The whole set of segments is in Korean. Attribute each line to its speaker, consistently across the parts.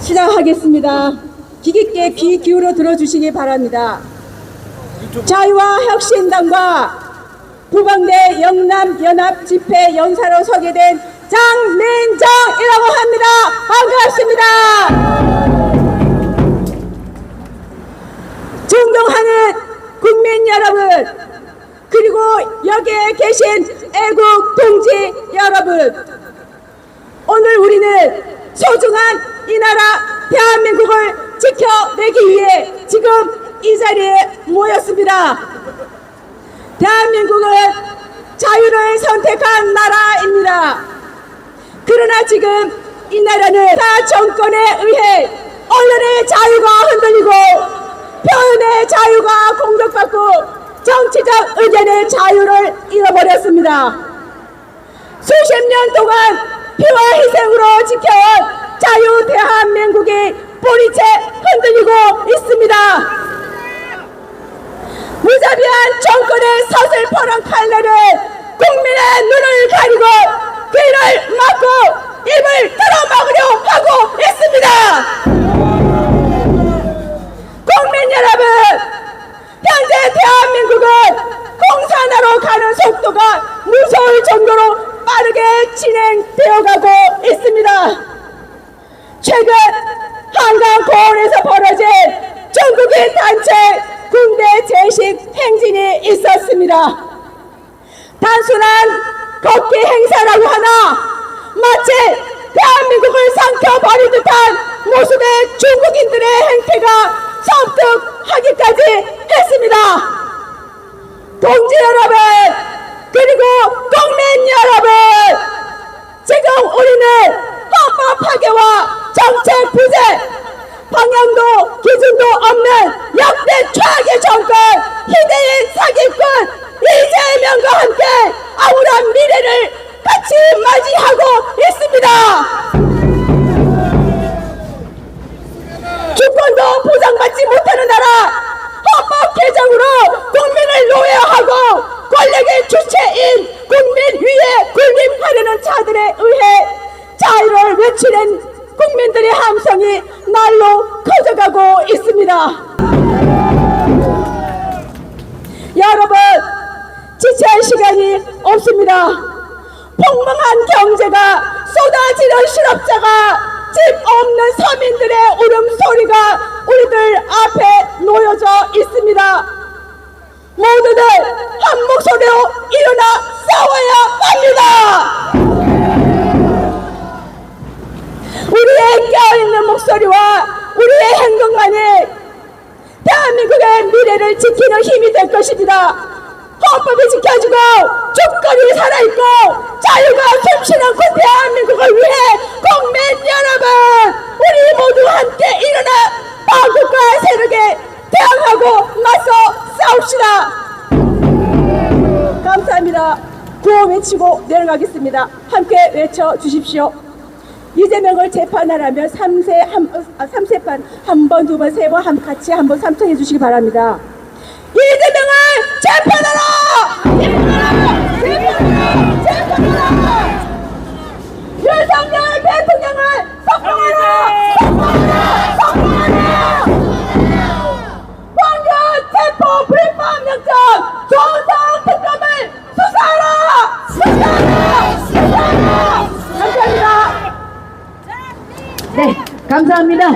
Speaker 1: 시작하겠습니다. 귀 깊게 귀 기울여 들어주시기 바랍니다. 자유와 혁신당과 부방대 영남 연합 집회 연사로 서게 된 장민정이라고 합니다. 반갑습니다. 존경하는 국민 여러분, 그리고 여기에 계신 애국 동지 여러분, 오늘 우리는 소중한 이 나라 대한민국을 지켜내기 위해 지금 이 자리에 모였습니다. 대한민국은 자유를 선택한 나라입니다. 그러나 지금 이 나라는 타 정권에 의해 언론의 자유가 흔들리고 표현의 자유가 공격받고 정치적 의견의 자유를 잃어버렸습니다. 수십 년 동안 피와 희생으로 지켜온 자유 대한민국이 뿌리채 흔들리고 있습니다. 무자비한 정권의 서슬퍼런 칼날은 국민의 눈을 가리고 귀를 막고 입을 털어막으려 하고 있습니다. 국민 여러분, 현재 대한민국은 공산화로 가는 속도가 무서울 정도로 빠르게 진행되어 가고 있습니다. 최근 한강 고원에서 벌어진 전국인 단체 군대 제식 행진이 있었습니다. 단순한 걷기 행사라고 하나 마치 대한민국을 삼켜버린 듯한 모습의 중국인들의 행태가 섬뜩하기까지 했습니다. 동지 여러분 그리고 국민 여러분 지금 우리는 헌법 파괴와 정책 부재 방향도 기준도 없는 역대 최악의 정권 함성이 날로 커져가고 있습니다. 여러분 지체할 시간이 없습니다. 폭망한 경제가 쏟아지는 실업자가 집 없는 서민들의 울음소리가 우리들 앞에 놓여져 있습니다. 모두들 한 목소리로 일어나 싸워야 합니다. 우리의 깨어있는 목소리와 우리의 행동만이 대한민국의 미래를 지키는 힘이 될 것입니다. 헌법이 지켜주고 주권이 살아있고 자유가 숨쉬는 그 대한민국을 위해 국민 여러분 우리 모두 함께 일어나 마국과 세력에 대항하고 맞서 싸웁시다. 감사합니다. 구호 외치고 내려가겠습니다. 함께 외쳐 주십시오. 이재명을 재판하라면 3세 한, 아, 3세 판 한 번, 두 번, 세 번, 한, 같이 한 번 삼청해 주시기 바랍니다. 이재명을 재판하라! 재판하라! 재판하라! 재판하라! 윤석열 대통령을 석방하라! 석방하라! 석방하라! 황금 체포 불법 명령 조 감사합니다.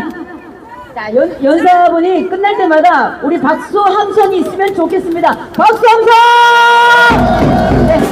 Speaker 2: 자, 연, 연사분이 끝날 때마다 우리 박수 함성이 있으면 좋겠습니다. 박수 함성! 네.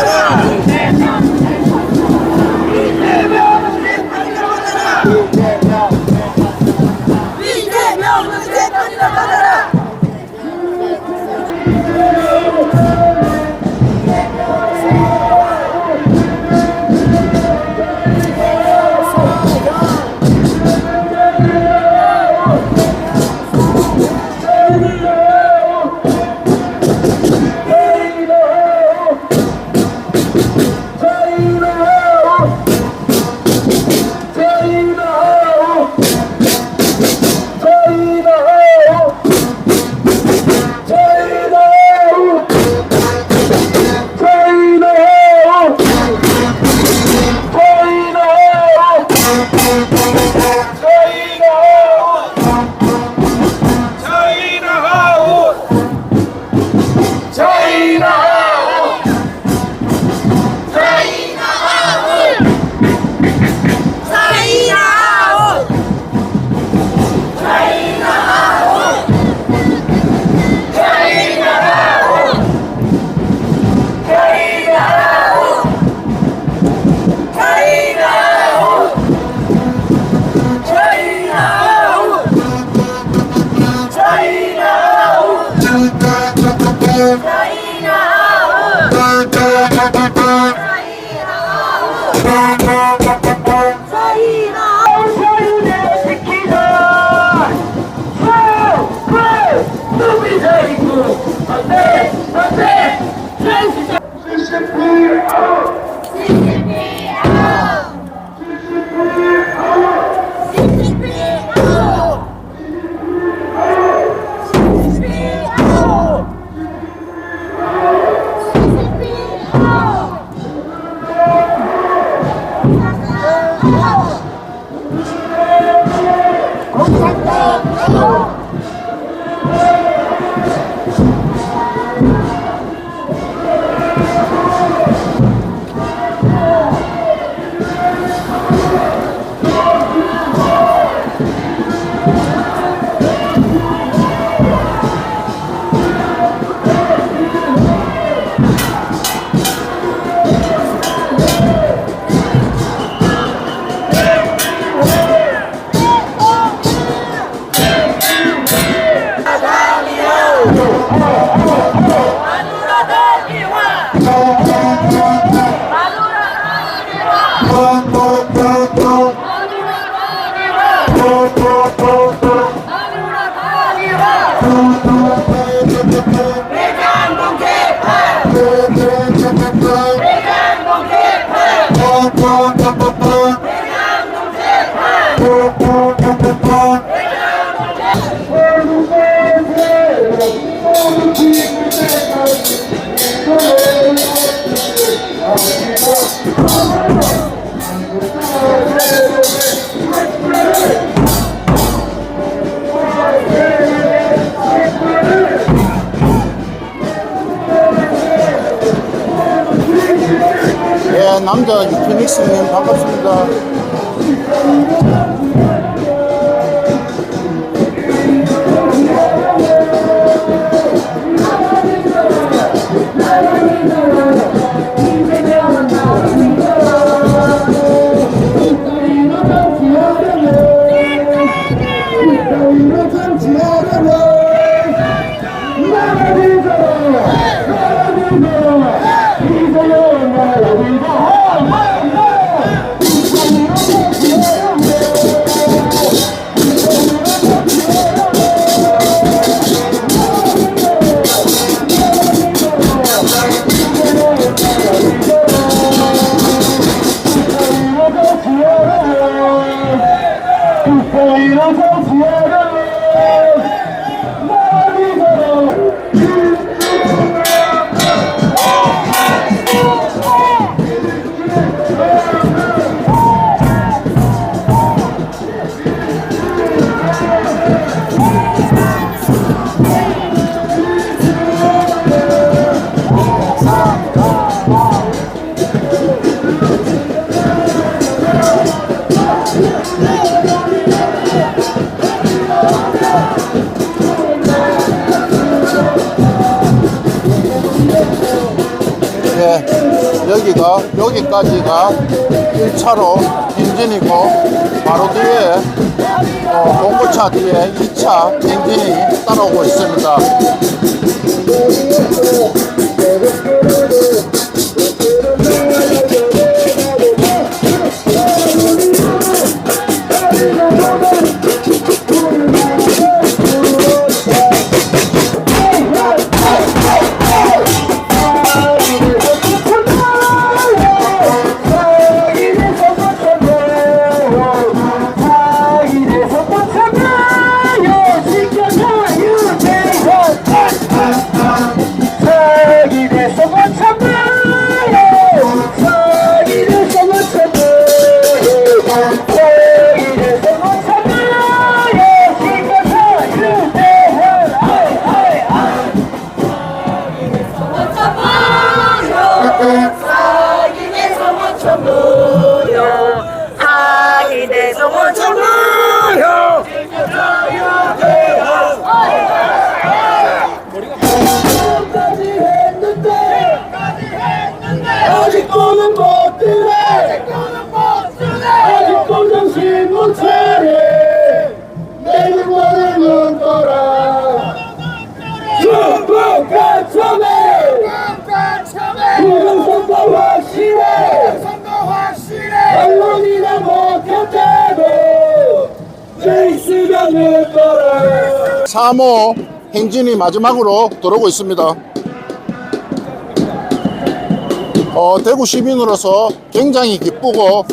Speaker 3: 자
Speaker 4: Whoa! 남자 유피닉스님 반갑습니다. 여기까지가 1차로 엔진이고 바로 뒤에 어, 봉고차 뒤에 2차 엔진이 따라오고 있습니다. 3호 행진이 마지막으로 들어오고 있습니다. 어, 대구 시민으로서 굉장히 기쁘고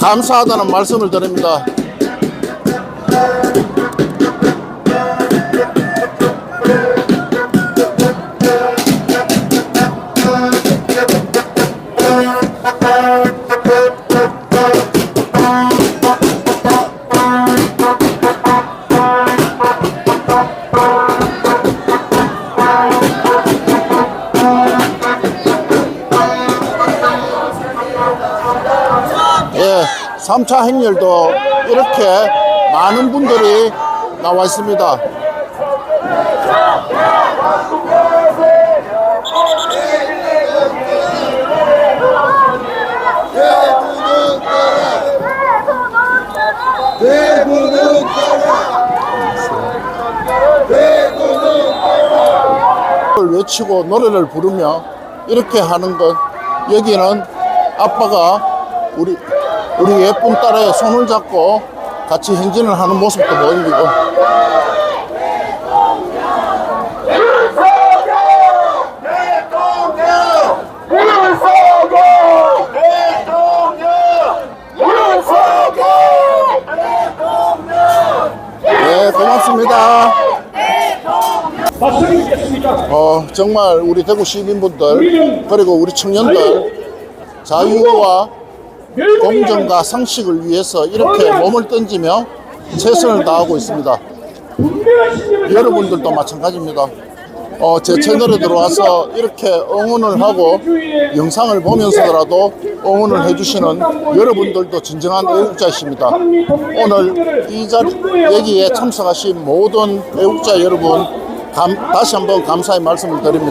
Speaker 4: 감사하다는 말씀을 드립니다. 3차 행렬도 이렇게 많은 분들이 나와 있습니다. 을 외치고 노래를 부르며 이렇게 하는 것 여기는 아빠가 우리 우리 예쁜 딸의 손을 잡고 같이 행진을 하는 모습도 보이고.
Speaker 3: 네
Speaker 4: 고맙습니다. 어, 정말 우리 대구 시민분들 그리고 우리 청년들 자유와 공정과 상식을 위해서 이렇게 몸을 던지며 최선을 다하고 있습니다. 여러분들도 마찬가지입니다. 어, 제 채널에 들어와서 이렇게 응원을 하고 영상을 보면서라도 응원을 해주시는 여러분들도 진정한 애국자이십니다. 오늘 이 자리 여기에 참석하신 모든 애국자 여러분 감- 다시 한번 감사의 말씀을 드립니다.